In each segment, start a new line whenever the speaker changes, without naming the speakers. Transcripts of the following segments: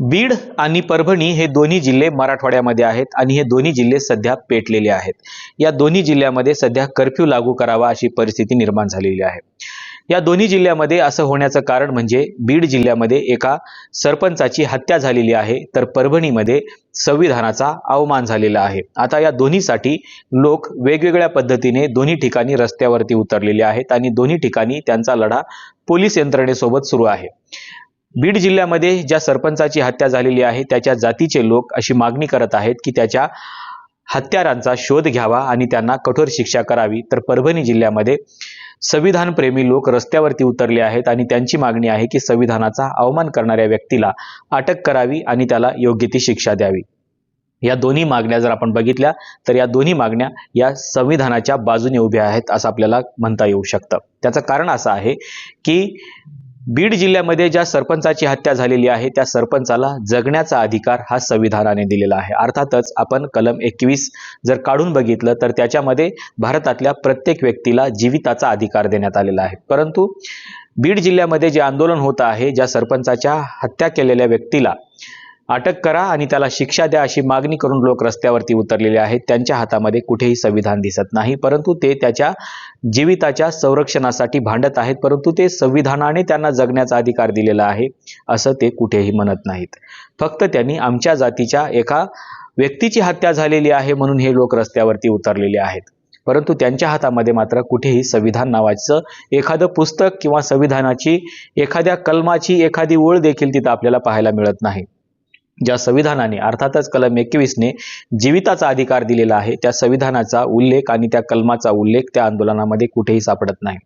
बीड आणि परभणी हे दोन्ही जिल्हे मराठवाड्यामध्ये आहेत आणि हे दोन्ही जिल्हे सध्या पेटलेले आहेत. या दोन्ही जिल्ह्यामध्ये सध्या कर्फ्यू लागू करावा अशी परिस्थिती निर्माण झालेली आहे. या दोन्ही जिल्ह्यामध्ये असं होण्याचं कारण म्हणजे बीड जिल्ह्यामध्ये एका सरपंचाची हत्या झालेली आहे तर परभणीमध्ये संविधानाचा अवमान झालेला आहे. आता या दोन्हीसाठी लोक वेगवेगळ्या पद्धतीने दोन्ही ठिकाणी रस्त्यावरती उतरलेले आहेत आणि दोन्ही ठिकाणी त्यांचा लढा पोलीस यंत्रणेसोबत सुरू आहे. बीड जिल्ह्यामध्ये ज्या सरपंचाची हत्या झालेली आहे त्याच्या जातीचे लोक अशी मागणी करत आहेत की त्याच्या हत्यारांचा शोध घ्यावा आणि त्यांना कठोर शिक्षा करावी. तर परभणी जिल्ह्यामध्ये संविधानप्रेमी लोक रस्त्यावरती उतरले आहेत आणि त्यांची मागणी आहे की संविधानाचा अवमान करणाऱ्या व्यक्तीला अटक करावी आणि त्याला योग्य ती शिक्षा द्यावी. या दोन्ही मागण्या जर आपण बघितल्या तर या दोन्ही मागण्या या संविधानाच्या बाजूने उभ्या आहेत असं आपल्याला म्हणता येऊ शकतं. त्याचं कारण असं आहे की बीड जिल्ह्यामध्ये ज्या सरपंचाची हत्या झालेली आहे त्या सरपंचाला जगण्याचा अधिकार हा संविधानाने दिलेला आहे. अर्थातच आपण कलम एकवीस जर काढून बघितलं तर त्याच्यामध्ये भारतातल्या प्रत्येक व्यक्तीला जीविताचा अधिकार देण्यात आलेला आहे. परंतु बीड जिल्ह्यामध्ये जे आंदोलन होत आहे ज्या सरपंचाच्या हत्या केलेल्या व्यक्तीला अटक करा आणि त्याला शिक्षा द्या अशी मागणी करून लोक रस्त्यावरती उतरलेले आहेत. त्यांच्या हातामध्ये कुठेही संविधान दिसत नाही. परंतु ते त्याच्या जीविताच्या संरक्षणासाठी भांडत आहेत. परंतु ते संविधानाने त्यांना जगण्याचा अधिकार दिलेला आहे असं ते कुठेही म्हणत नाहीत. फक्त त्यांनी आमच्या जातीच्या एका व्यक्तीची हत्या झालेली आहे म्हणून हे लोक रस्त्यावरती उतरलेले आहेत. परंतु त्यांच्या हातामध्ये मात्र कुठेही संविधान नावाचं एखादं पुस्तक किंवा संविधानाची एखाद्या कलमाची एखादी ओळ देखील तिथं आपल्याला पाहायला मिळत नाही. ज्या संविधानाने अर्थातच कलम एकवीसने जीविताचा अधिकार दिलेला आहे त्या संविधानाचा उल्लेख आणि त्या कलमाचा उल्लेख त्या आंदोलनामध्ये कुठेही सापडत नाही.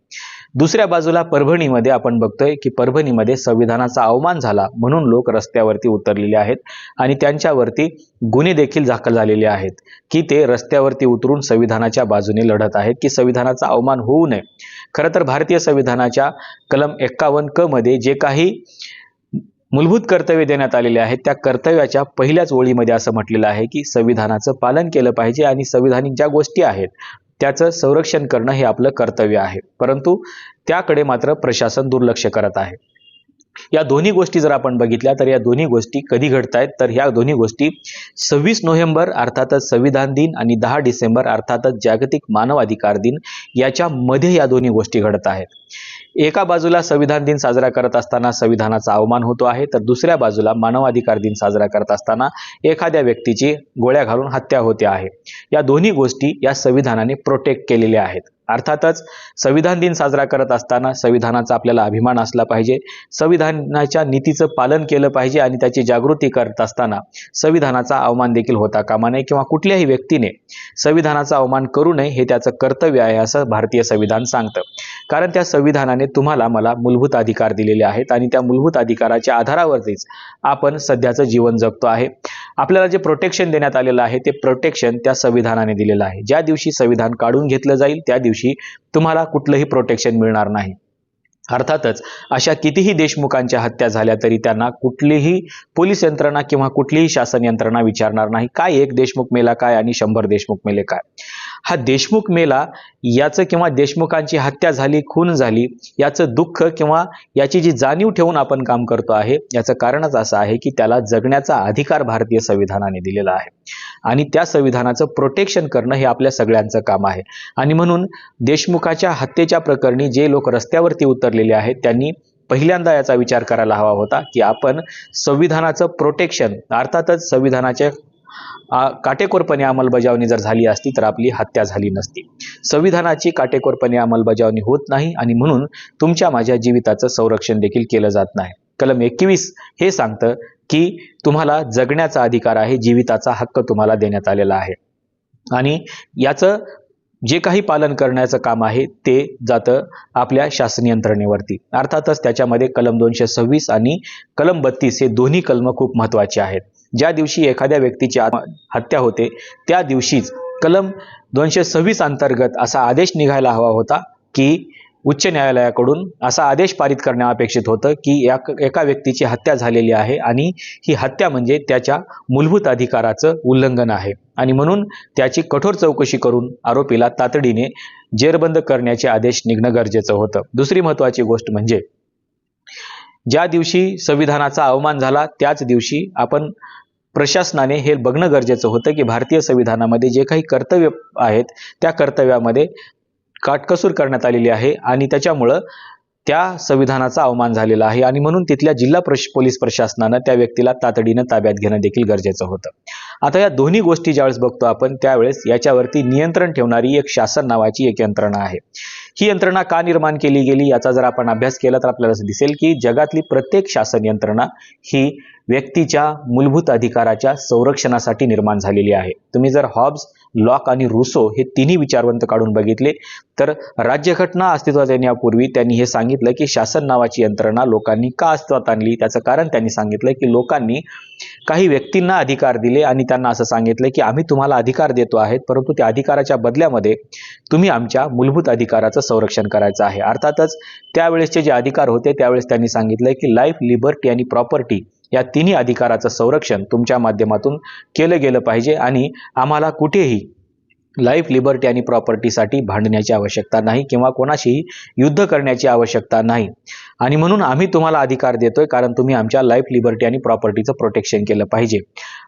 दुसऱ्या बाजूला परभणीमध्ये आपण बघतोय की परभणीमध्ये संविधानाचा अवमान झाला म्हणून लोक रस्त्यावरती उतरलेले आहेत आणि त्यांच्यावरती गुन्हे देखील दाखल झालेले आहेत की ते रस्त्यावरती उतरून संविधानाच्या बाजूने लढत आहेत की संविधानाचा अवमान होऊ नये. खरं तर भारतीय संविधानाच्या कलम एक्कावन्न क मध्ये जे काही मूलभूत कर्तव्य देण्यात आलेले आहेत. त्या कर्तव्याच्या पहिल्याच ओळीमध्ये असं म्हटलेलं आहे की संविधानाचं पालन केलं पाहिजे आणि संविधानिक ज्या गोष्टी आहेत त्याचं संरक्षण करणं हे आपलं कर्तव्य आहे. परंतु त्याकडे मात्र प्रशासन दुर्लक्ष करत आहे. या दोन्ही गोष्टी जर आपण बघितल्या तर या दोन्ही गोष्टी कधी घडत आहेत तर ह्या दोन्ही गोष्टी सव्वीस नोव्हेंबर अर्थातच संविधान दिन आणि दहा डिसेंबर अर्थातच जागतिक मानवाधिकार दिन याच्यामध्ये या दोन्ही गोष्टी घडत आहेत. एका बाजूला संविधान दिन साजरा करत असताना संविधानाचा अवमान होतो आहे तर दुसऱ्या बाजूला मानवाधिकार दिन साजरा करत असताना एखाद्या व्यक्तीची गोळ्या घालून हत्या होते आहे. या दोन्ही गोष्टी या संविधानाने प्रोटेक्ट केलेल्या आहेत. अर्थातच संविधान दिन साजरा करत असताना संविधानाचा आपल्याला अभिमान असला पाहिजे. संविधानाच्या नीतीचं पालन केलं पाहिजे आणि त्याची जागृती करत असताना संविधानाचा अवमान देखील होता कामा नये किंवा कुठल्याही व्यक्तीने संविधानाचा अवमान करू नये हे त्याचं कर्तव्य आहे असं भारतीय संविधान सांगतं. कारण त्या संविधानाने तुम्हाला मला मूलभूत अधिकार दिलेले आहेत आणि त्या मूलभूत अधिकाराच्या आधारावरतीच आपण सध्याचं जीवन जगतो आहे. आपल्याला जे प्रोटेक्शन देण्यात आलेलं आहे ते प्रोटेक्शन त्या संविधानाने दिलेलं आहे. ज्या दिवशी संविधान काढून घेतलं जाईल त्या दिवशी तुम्हाला कुठलंही प्रोटेक्शन मिळणार नाही. अर्थातच अशा कितीही देशमुखांच्या हत्या झाल्या तरी त्यांना कुठलीही पोलीस यंत्रणा किंवा कुठलीही शासन यंत्रणा विचारणार नाही. काय एक देशमुख मेला काय आणि शंभर देशमुख मेले काय? हा देशमुख मेला याचं किंवा देशमुखांची हत्या झाली खून झाली याचं दुःख किंवा याची जी जाणीव ठेवून आपण काम करतो आहे याचं कारणच असं आहे की त्याला जगण्याचा अधिकार भारतीय संविधानाने दिलेला आहे. आणि त्या संविधानाचं प्रोटेक्शन करणं हे आपल्या सगळ्यांचं काम आहे. आणि म्हणून देशमुखाच्या हत्येच्या प्रकरणी जे लोक रस्त्यावरती उतरलेले आहेत त्यांनी पहिल्यांदा याचा विचार करायला हवा होता की आपण संविधानाचं प्रोटेक्शन अर्थातच संविधानाच्या काटेकोरपणे अंमलबजावणी जर झाली असती तर आपली हत्या झाली नसती. संविधानाची काटेकोरपणे अंमलबजावणी होत नाही आणि म्हणून तुमच्या माझ्या जीविताचं संरक्षण देखील केलं जात नाही. कलम एकवीस हे सांगतं की तुम्हाला जगण्याचा अधिकार आहे जीविताचा हक्क तुम्हाला देण्यात आलेला आहे. आणि याचं जे काही पालन करण्याचं काम आहे ते जातं आपल्या शासन यंत्रणेवरती. अर्थातच त्याच्यामध्ये कलम दोनशे सव्वीस आणि कलम बत्तीस हे दोन्ही कलम खूप महत्त्वाचे आहेत. ज्या दिवशी एखाद्या व्यक्तीची हत्या होते त्या दिवशीच कलम दोनशे सव्वीस अंतर्गत असा आदेश निघायला हवा होता की उच्च न्यायालयाकडून असा आदेश पारित करणे अपेक्षित होतं की या एका व्यक्तीची हत्या झालेली आहे आणि ही हत्या म्हणजे त्याच्या मूलभूत अधिकाराचं उल्लंघन आहे. आणि म्हणून त्याची कठोर चौकशी करून आरोपीला तातडीने जेरबंद करण्याचे आदेश निघणं गरजेचं होतं. दुसरी महत्त्वाची गोष्ट म्हणजे ज्या दिवशी संविधानाचा अवमान झाला त्याच दिवशी आपण प्रशासनाने हे बघणं गरजेचं होतं की भारतीय संविधानामध्ये जे काही कर्तव्य आहेत त्या कर्तव्यामध्ये काटकसूर करण्यात आलेली आहे आणि त्याच्यामुळं त्या संविधानाचा अवमान झालेला आहे. आणि म्हणून तिथल्या जिल्हा प्रश पोलीस प्रशासनानं त्या व्यक्तीला तातडीनं ताब्यात घेणं देखील गरजेचं होतं. आता या दोन्ही गोष्टी ज्यावेळेस बघतो आपण त्यावेळेस याच्यावरती नियंत्रण ठेवणारी एक शासन नावाची एक यंत्रणा आहे. ही यंत्रणा का निर्माण केली गेली याचा जर आपण अभ्यास केला तर आपल्याला असं दिसेल की जगातली प्रत्येक शासन यंत्रणा ही व्यक्तीच्या मूलभूत अधिकाराच्या संरक्षणासाठी निर्माण झालेली आहे. तुम्ही जर हॉब्स लॉक आणि रुसो हे तिन्ही विचारवंत काढून बघितले तर राज्यघटना अस्तित्वात येण्यापूर्वी त्यांनी हे सांगितलं की शासन नावाची यंत्रणा लोकांनी का अस्तित्वात आणली? त्याचं कारण त्यांनी सांगितलं की लोकांनी काही व्यक्तींना अधिकार दिले आणि त्यांना असं सांगितलं की आम्ही तुम्हाला अधिकार देतो आहेत परंतु त्या अधिकाराच्या बदल्यामध्ये तुम्ही आमच्या मूलभूत अधिकाराचं संरक्षण करायचं आहे. अर्थातच त्यावेळेसचे जे अधिकार होते त्यावेळेस त्यांनी सांगितलं की लाईफ लिबर्टी आणि प्रॉपर्टी या तिन्ही अधिकाराचं संरक्षण तुमच्या माध्यमातून केलं गेलं पाहिजे आणि आम्हाला कुठेही लाईफ लिबर्टी आणि प्रॉपर्टीसाठी भांडण्याची आवश्यकता नाही किंवा कोणाशीही युद्ध करण्याची आवश्यकता नाही. आणि म्हणून आम्ही तुम्हाला अधिकार देतोय कारण तुम्ही आमच्या लाईफ लिबर्टी आणि प्रॉपर्टीचं प्रोटेक्शन केलं पाहिजे.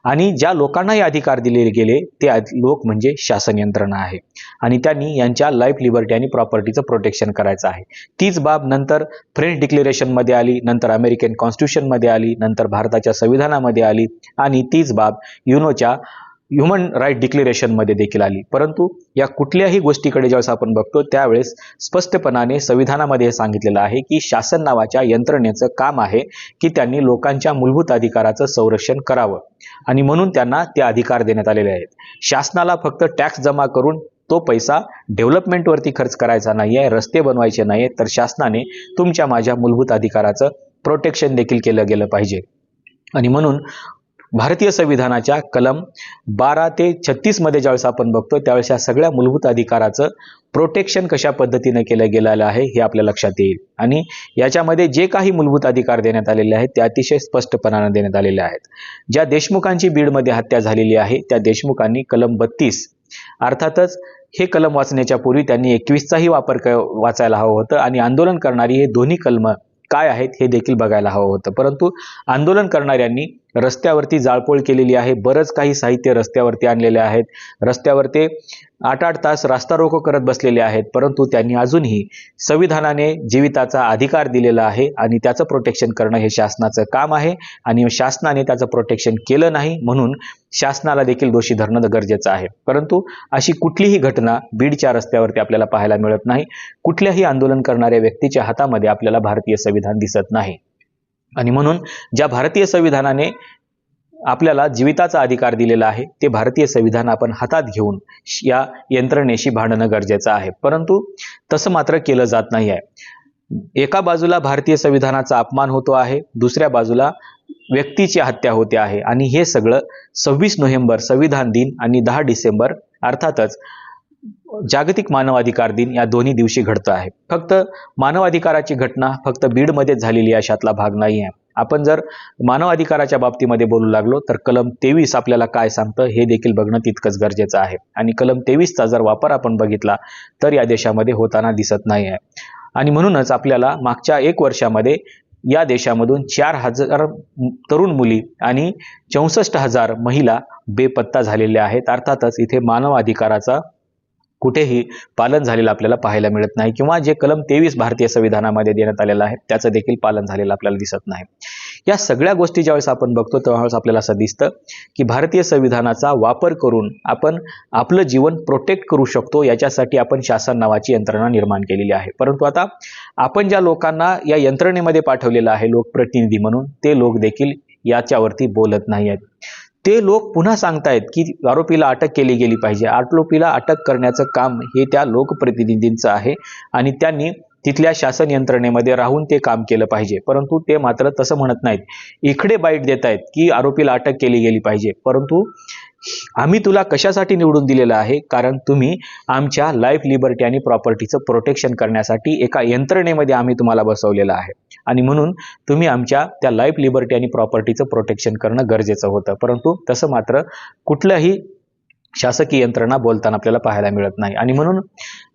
आणि ज्या लोकांनाही अधिकार दिले गेले ते लोक म्हणजे शासन यंत्रणा आहे. आणि त्यांनी यांच्या लाईफ लिबर्टी आणि प्रॉपर्टीचं प्रोटेक्शन करायचं आहे. तीच बाब नंतर फ्रेंच डिक्लेरेशनमध्ये आली नंतर अमेरिकन कॉन्स्टिट्यूशनमध्ये आली नंतर भारताच्या संविधानामध्ये आली आणि तीच बाब युनोच्या ह्युमन राईट डिक्लेरेशनमध्ये देखील आली. परंतु या कुठल्याही गोष्टीकडे ज्यावेळेस आपण बघतो त्यावेळेस स्पष्टपणाने संविधानामध्ये हे सांगितलेलं आहे की शासन नावाच्या यंत्रणेचं काम आहे की त्यांनी लोकांच्या मूलभूत अधिकाराचं संरक्षण करावं. आणि म्हणून त्यांना ते अधिकार देण्यात आलेले आहेत. शासनाला फक्त टॅक्स जमा करून तो पैसा डेव्हलपमेंटवरती खर्च करायचा नाही आहे रस्ते बनवायचे नाही आहेत तर शासनाने तुमच्या माझ्या मूलभूत अधिकाराचं प्रोटेक्शन देखील केलं गेलं पाहिजे. आणि म्हणून भारतीय संविधानाच्या कलम बारा ते छत्तीसमध्ये ज्यावेळेस आपण बघतो त्यावेळेस या सगळ्या मूलभूत अधिकाराचं प्रोटेक्शन कशा पद्धतीनं केलं गेलेलं आहे हे आपल्या लक्षात येईल. आणि याच्यामध्ये जे काही मूलभूत अधिकार देण्यात आलेले आहेत ते अतिशय स्पष्टपणानं देण्यात आलेले आहेत. ज्या देशमुखांची बीडमध्ये हत्या झालेली आहे त्या देशमुखांनी कलम बत्तीस अर्थातच हे कलम वाचण्याच्या पूर्वी त्यांनी एकवीसचाही वापर क वाचायला हवं होतं आणि आंदोलन करणारी हे दोन्ही कलम काय आहेत हे देखील बघायला हवं होतं. परंतु आंदोलन करणाऱ्यांनी रस्त्यावरती जाळपोळ केलेली आहे. बरंच काही साहित्य रस्त्यावरती आणलेले आहेत. रस्त्यावर ते आठ आठ तास रास्ता रोको करत बसलेले आहेत. परंतु त्यांनी अजूनही संविधानाने जीविताचा अधिकार दिलेला आहे आणि त्याचं प्रोटेक्शन करणं हे शासनाचं काम आहे आणि शासनाने त्याचं प्रोटेक्शन केलं नाही म्हणून शासनाला देखील दोषी धरणं गरजेचं आहे. परंतु अशी कुठलीही घटना बीडच्या रस्त्यावरती आपल्याला पाहायला मिळत नाही. कुठल्याही आंदोलन करणाऱ्या व्यक्तीच्या हातामध्ये आपल्याला भारतीय संविधान दिसत नाही. आणि म्हणून ज्या भारतीय संविधानाने आपल्याला जीविताचा अधिकार दिलेला आहे ते भारतीय संविधान आपण हातात घेऊन या यंत्रणेशी भांडणं गरजेचं आहे. परंतु तसं मात्र केलं जात नाही आहे. एका बाजूला भारतीय संविधानाचा अपमान होतो आहे दुसऱ्या बाजूला व्यक्तीची हत्या होते आहे. आणि हे सगळं सव्वीस नोव्हेंबर संविधान दिन आणि दहा डिसेंबर अर्थातच जागतिक मानवाधिकार दिन या दोन्ही दिवशी घडतं आहे. फक्त मानवाधिकाराची घटना फक्त बीडमध्येच झालेली अशातला भाग नाही आहे आपण जर मानवाधिकाराच्या बाबतीमध्ये बोलू लागलो तर कलम तेवीस आपल्याला काय सांगतं हे देखील बघणं तितकंच गरजेचं आहे. आणि कलम तेवीसचा जर वापर आपण बघितला तर या देशामध्ये होताना दिसत नाही आहे आणि म्हणूनच आपल्याला मागच्या एक वर्षामध्ये या देशामधून चार हजार तरुण मुली आणि चौसष्ट हजार महिला बेपत्ता झालेल्या आहेत. अर्थातच इथे मानवाधिकाराचा कुठेही पालन झालेलं आपल्याला पाहायला मिळत नाही किंवा जे कलम तेवीस भारतीय संविधानामध्ये देण्यात आलेलं आहे त्याचं देखील पालन झालेलं आपल्याला दिसत नाही. या सगळ्या गोष्टी ज्यावेळेस आपण बघतो त्यावेळेस आपल्याला असं दिसतं की भारतीय संविधानाचा वापर करून आपण आपलं जीवन प्रोटेक्ट करू शकतो याच्यासाठी आपण शासन नावाची यंत्रणा निर्माण केलेली आहे. परंतु आता आपण ज्या लोकांना या यंत्रणेमध्ये पाठवलेलं आहे लोकप्रतिनिधी म्हणून ते लोक देखील याच्यावरती बोलत नाही आहेत ते लोक पुन्हा सांगतायत की आरोपीला अटक केली गेली पाहिजे. आरोपीला अटक करण्याचं काम हे त्या लोकप्रतिनिधींचं आहे आणि त्यांनी तिथल्या शासन यंत्रणेमध्ये राहून ते काम केलं पाहिजे. परंतु ते मात्र तसं म्हणत नाहीत. इकडे बाईट देत आहेत की आरोपीला अटक केली गेली पाहिजे. परंतु आम्ही तुला कशासाठी निवडून दिलेलं आहे? कारण तुम्ही आमच्या लाईफ लिबर्टी आणि प्रॉपर्टीचं प्रोटेक्शन करण्यासाठी एका यंत्रणेमध्ये आम्ही तुम्हाला बसवलेलं आहे. आणि म्हणून तुम्ही आमच्या त्या लाईफ लिबर्टी आणि प्रॉपर्टीचं प्रोटेक्शन करणं गरजेचं होतं. परंतु तसं मात्र कुठलंही शासकीय यंत्रणा बोलताना आपल्याला पाहायला मिळत नाही. आणि म्हणून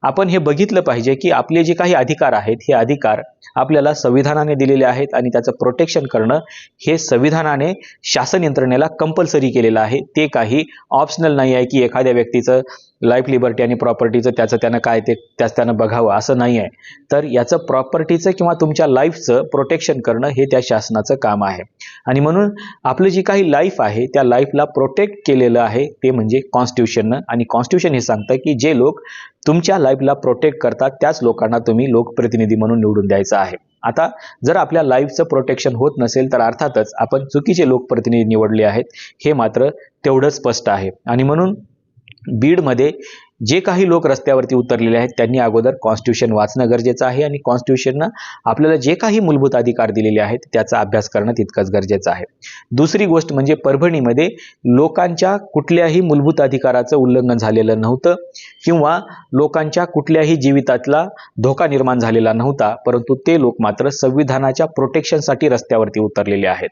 आपण हे बघितलं पाहिजे की आपले जे काही अधिकार आहेत हे अधिकार आपल्याला संविधानाने दिलेले आहेत आणि त्याचं प्रोटेक्शन करणं हे संविधानाने शासन यंत्रणेला कंपल्सरी केलेलं आहे. ते काही ऑप्शनल नाही आहे की एखाद्या व्यक्तीचं लाईफ लिबर्टी आणि प्रॉपर्टीचं त्याचं त्यानं काय ते त्याच त्यानं बघावं असं नाही आहे. तर याचं प्रॉपर्टीचं किंवा तुमच्या लाईफचं प्रोटेक्शन करणं हे त्या शासनाचं काम आहे. आणि म्हणून आपलं जी काही लाईफ आहे त्या लाईफला प्रोटेक्ट केलेलं आहे ते म्हणजे कॉन्स्टिट्यूशननं आणि कॉन्स्टिट्यूशन हे सांगतं की जे लोक तुमच्या लाईफला प्रोटेक्ट करतात त्याच लोकांना तुम्ही लोकप्रतिनिधी म्हणून निवडून द्यायचं आहे. आता जर आपल्या लाईफचं प्रोटेक्शन होत नसेल तर अर्थातच आपण चुकीचे लोकप्रतिनिधी निवडले आहेत हे मात्र तेवढं स्पष्ट आहे. आणि म्हणून बीडमध्ये जे काही लोक रस्त्यावरती उतरलेले आहेत त्यांनी अगोदर कॉन्स्टिट्यूशन वाचणं गरजेचं आहे आणि कॉन्स्टिट्यूशननं आपल्याला जे काही मूलभूत अधिकार दिलेले आहेत त्याचा अभ्यास करणं तितकंच गरजेचं आहे. दुसरी गोष्ट म्हणजे परभणीमध्ये लोकांच्या कुठल्याही मूलभूत अधिकाराचं उल्लंघन झालेलं नव्हतं किंवा लोकांच्या कुठल्याही जीवितातला धोका निर्माण झालेला नव्हता परंतु ते लोक मात्र संविधानाच्या प्रोटेक्शनसाठी रस्त्यावरती उतरलेले आहेत.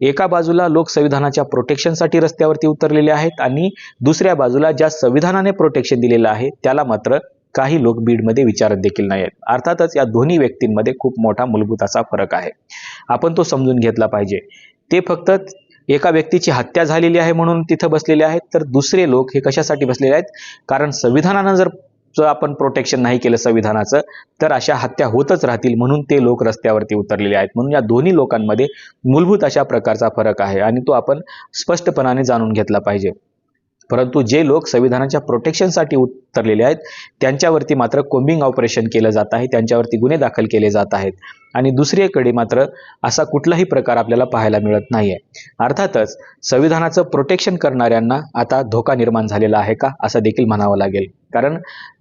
एका बाजूला लोक संविधानाच्या प्रोटेक्शनसाठी रस्त्यावरती उतरलेले आहेत आणि दुसऱ्या बाजूला ज्या संविधानाने प्रोटेक्शन दिलेलं आहे त्याला मात्र काही लोक बीडमध्ये विचारत देखील नाही आहेत अर्थातच या दोन्ही व्यक्तींमध्ये खूप मोठा मूलभूत असा फरक आहे. आपण तो समजून घेतला पाहिजे. ते फक्त एका व्यक्तीची हत्या झालेली आहे म्हणून तिथं बसलेले आहेत तर दुसरे लोक हे कशासाठी बसलेले आहेत? कारण संविधानानं जर जर आपण प्रोटेक्शन नाही केलं संविधानाचं तर अशा हत्या होतच राहतील म्हणून ते लोक रस्त्यावरती उतरलेले आहेत. म्हणून या दोन्ही लोकांमध्ये मूलभूत अशा प्रकारचा फरक आहे आणि तो आपण स्पष्टपणाने जाणून घेतला पाहिजे. परंतु जे लोक संविधानाच्या प्रोटेक्शनसाठी उतरलेले आहेत त्यांच्यावरती मात्र कोम्बिंग ऑपरेशन केलं जात आहे त्यांच्यावरती गुन्हे दाखल केले जात आहेत. आणि दुसरीकडे मात्र असा कुठलाही प्रकार आपल्याला पाहायला मिळत नाही आहे अर्थातच संविधानाचं प्रोटेक्शन करणाऱ्यांना आता धोका निर्माण झालेला आहे का असं देखील म्हणावं लागेल. कारण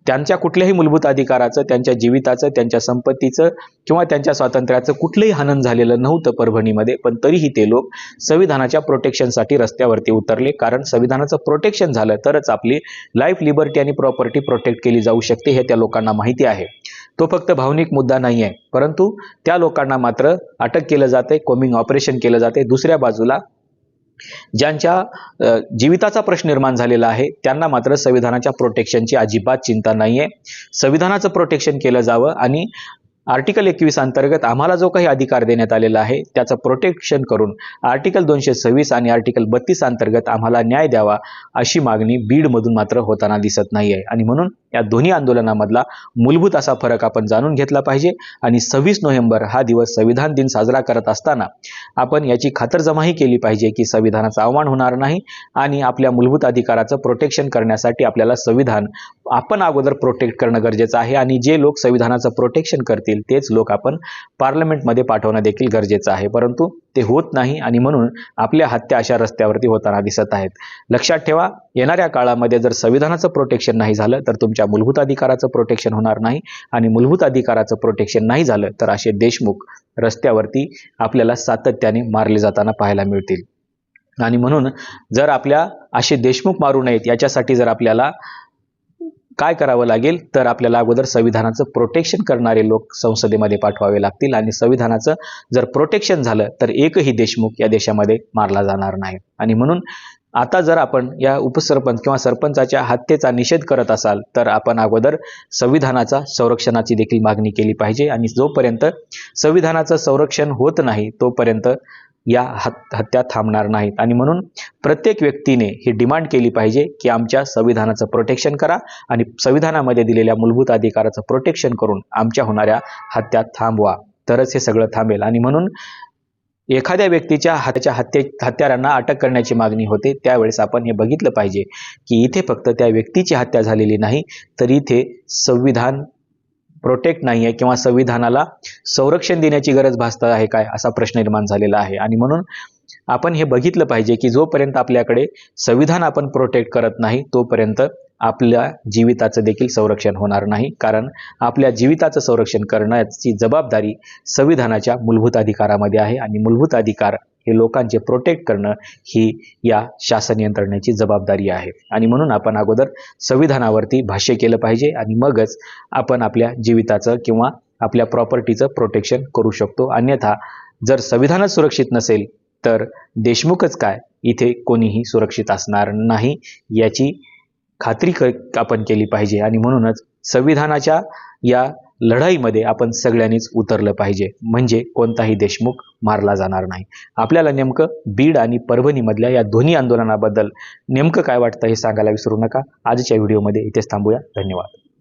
त्यांच्या कुठल्याही मूलभूत अधिकाराचं त्यांच्या जीविताचं त्यांच्या संपत्तीचं किंवा त्यांच्या स्वातंत्र्याचं कुठलंही हनन झालेलं नव्हतं परभणीमध्ये पण तरीही ते लोक संविधानाच्या प्रोटेक्शनसाठी रस्त्यावरती उतरले. कारण संविधानाचं प्रोटेक्शन झालं तरच आपली लाईफ लिबर्टी आणि प्रॉपर्टी प्रोटेक्ट केली जाऊ शकते हे त्या लोकांना माहिती आहे. तो फक्त भावनिक मुद्दा नाही आहे परंतु त्या लोकांना मात्र अटक केलं जाते कोमिंग ऑपरेशन केलं जाते दुसऱ्या बाजूला ज्यांच्या जीविताचा प्रश्न निर्माण झालेला आहे त्यांना मात्र संविधानाच्या प्रोटेक्शनची अजिबात चिंता नाही आहे संविधानाचं प्रोटेक्शन केलं जावं आणि आर्टिकल एकवीस अंतर्गत आम्हाला जो काही अधिकार देण्यात आलेला आहे त्याचं प्रोटेक्शन करून आर्टिकल दोनशे सव्वीस आणि आर्टिकल बत्तीस अंतर्गत आम्हाला न्याय द्यावा अशी मागणी बीडमधून मात्र होताना दिसत नाही आहे आणि म्हणून या दोन्ही आंदोलनामधला मूलभूत असा फरक आपण जाणून घेतला पाहिजे. आणि सव्वीस नोव्हेंबर हा दिवस संविधान दिन साजरा करत असताना आपण याची खातरजमाही केली पाहिजे की संविधानाचा आव्हान होणार नाही आणि आपल्या मूलभूत अधिकाराचं प्रोटेक्शन करण्यासाठी आपल्याला संविधान आपण अगोदर प्रोटेक्ट करणं गरजेचं आहे. आणि जे लोक संविधानाचं प्रोटेक्शन करतील तेच लोक आपण पार्लमेंटमध्ये पाठवणं देखील गरजेचं आहे. परंतु ते होत नाही आणि म्हणून आपल्या हत्या अशा रस्त्यावरती होताना दिसत आहेत. लक्षात ठेवा येणाऱ्या काळामध्ये जर संविधानाचं प्रोटेक्शन नाही झालं तर तुमच्या मूलभूत अधिकाराचं प्रोटेक्शन होणार नाही आणि मूलभूत अधिकाराचं प्रोटेक्शन नाही झालं तर असे देशमुख रस्त्यावरती आपल्याला सातत्याने मारले जाताना पाहायला मिळतील. आणि म्हणून जर आपल्या असे देशमुख मारू नयेत याच्यासाठी जर आपल्याला काय करावं लागेल? तर आपल्याला अगोदर संविधानाचं प्रोटेक्शन करणारे लोक संसदेमध्ये पाठवावे लागतील आणि संविधानाचं जर प्रोटेक्शन झालं तर एकही देशमुख या देशामध्ये मारला जाणार नाही. आणि म्हणून आता जर आपण या उपसरपंच किंवा सरपंचाच्या हत्येचा निषेध करत असाल तर आपण अगोदर संविधानाचा संरक्षणाची देखील मागणी केली पाहिजे आणि जोपर्यंत संविधानाचं संरक्षण होत नाही तोपर्यंत या हत हत्या थांबणार नाहीत. आणि म्हणून प्रत्येक व्यक्तीने ही डिमांड केली पाहिजे की आमच्या संविधानाचं प्रोटेक्शन करा आणि संविधानामध्ये दिलेल्या मूलभूत अधिकाराचं प्रोटेक्शन करून आमच्या होणाऱ्या हत्या थांबवा. तरच हे सगळं थांबेल. आणि म्हणून एखाद्या व्यक्तीच्या हाताच्या हत्ये हत्यारांना अटक करण्याची मागणी होते त्यावेळेस आपण हे बघितलं पाहिजे की इथे फक्त त्या व्यक्तीची हत्या झालेली नाही तर इथे संविधान प्रोटेक्ट नाही आहे किंवा संविधानाला संरक्षण देण्याची गरज भासत आहे काय असा प्रश्न निर्माण झालेला आहे. आणि म्हणून आपण हे बघितलं पाहिजे की जोपर्यंत आपल्याकडे संविधान आपण प्रोटेक्ट करत नाही तोपर्यंत आपल्या जीविताचं देखील संरक्षण होणार नाही. कारण आपल्या जीविताचं संरक्षण करण्याची जबाबदारी संविधानाच्या मूलभूत अधिकारामध्ये आहे आणि मूलभूत अधिकार हे लोकांचे प्रोटेक्ट करणं ही या शासन यंत्रणेची जबाबदारी आहे. आणि म्हणून आपण अगोदर संविधानावरती भाष्य केलं पाहिजे आणि मगच आपण आपल्या जीविताचं किंवा आपल्या प्रॉपर्टीचं प्रोटेक्शन करू शकतो. अन्यथा जर संविधानच सुरक्षित नसेल तर देशमुखच काय? इथे कोणीही सुरक्षित असणार नाही याची खात्री क आपण केली पाहिजे. आणि म्हणूनच संविधानाच्या या लढाईमध्ये आपण सगळ्यांनीच उतरलं पाहिजे. म्हणजे कोणताही देशमुख मारला जाणार नाही. आपल्याला नेमकं बीड आणि परभणीमधल्या या दोन्ही आंदोलनाबद्दल नेमकं काय वाटतं हे सांगायला विसरू नका. आजच्या व्हिडिओमध्ये इथेच थांबूया. धन्यवाद.